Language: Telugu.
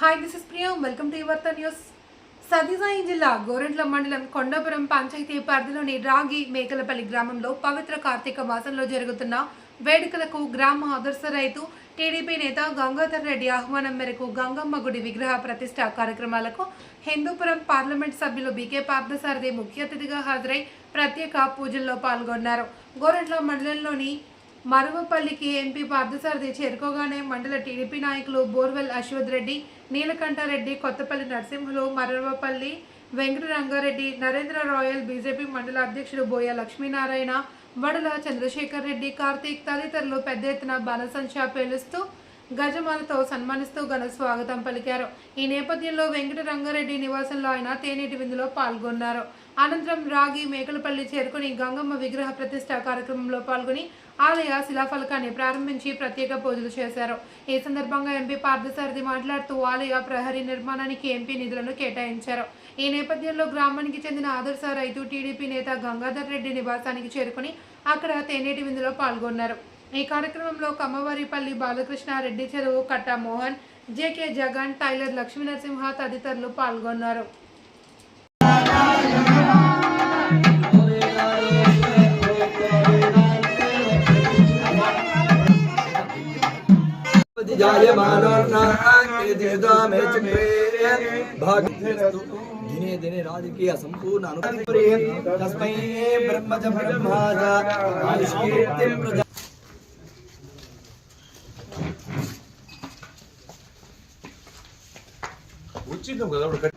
Hi this is Priya welcome to యువర్త news Sathya Sai జిల్లా గోరెంట్ల మండలం కొండాపురం పంచాయతీ పరిధిలోని రాగి మేకలపల్లి గ్రామంలో పవిత్ర కార్తీక మాసంలో జరుగుతున్న వేడుకలకు గ్రామ ఆదర్శ రైతు టీడీపీ నేత గంగాధర్ రెడ్డి ఆహ్వానం మేరకు గంగమ్మ గుడి విగ్రహ ప్రతిష్ట కార్యక్రమాలకు హిందూపురం పార్లమెంట్ సభ్యులు బీకే పార్థసారథి ముఖ్య అతిథిగా హాజరై ప్రత్యేక పూజల్లో పాల్గొన్నారు గోరెంట్ల మండలంలోని మరువపల్లికి ఎంపీ పార్థసారథి చేరుకోగానే మండల టీడీపీ నాయకులు borewell Ashwath Reddy Neelakanta Reddy Kottapalli Narasimhulu Maravapalli Venkata Ranga Reddy Narendra Royal BJP మండల అధ్యక్షుడు బోయ లక్ష్మీనారాయణ వడల చంద్రశేఖర్ రెడ్డి కార్తీక్ తదితరులు పెద్ద ఎత్తున బాణసంచా పేలుస్తూ గజమాలతో సన్మానిస్తూ ఘన స్వాగతం పలికారు. ఈ నేపథ్యంలో వెంకట రంగారెడ్డి నివాసంలో ఆయన తేనేటి విందులో పాల్గొన్నారు. అనంతరం రాగి మేకలపల్లి చేరుకుని గంగమ్మ విగ్రహ ప్రతిష్ట కార్యక్రమంలో పాల్గొని ఆలయ శిలాఫలకాన్ని ప్రారంభించి ప్రత్యేక పూజలు చేశారు. ఈ సందర్భంగా ఎంపీ పార్థసారథి మాట్లాడుతూ ఆలయ ప్రహరీ నిర్మాణానికి ఎంపీ నిధులను కేటాయించారు. ఈ నేపథ్యంలో గ్రామానికి చెందిన ఆదర్శ రైతు టీడీపీ నేత గంగాధర్ రెడ్డి నివాసానికి చేరుకుని అక్కడ తేనేటి విందులో పాల్గొన్నారు. ఈ కార్యక్రమంలో కమ్మవారిపల్లి బాలకృష్ణ రెడ్డి చెరువు కట్ట మోహన్ జేకే జగన్ టైలర్ లక్ష్మీ నరసింహ తదితరులు పాల్గొన్నారు दिने दिने राजकीय संपूर्ण अनुकूल तस्मै ब्रह्मज ब्रह्माज వచ్చిందాం కదా అప్పుడు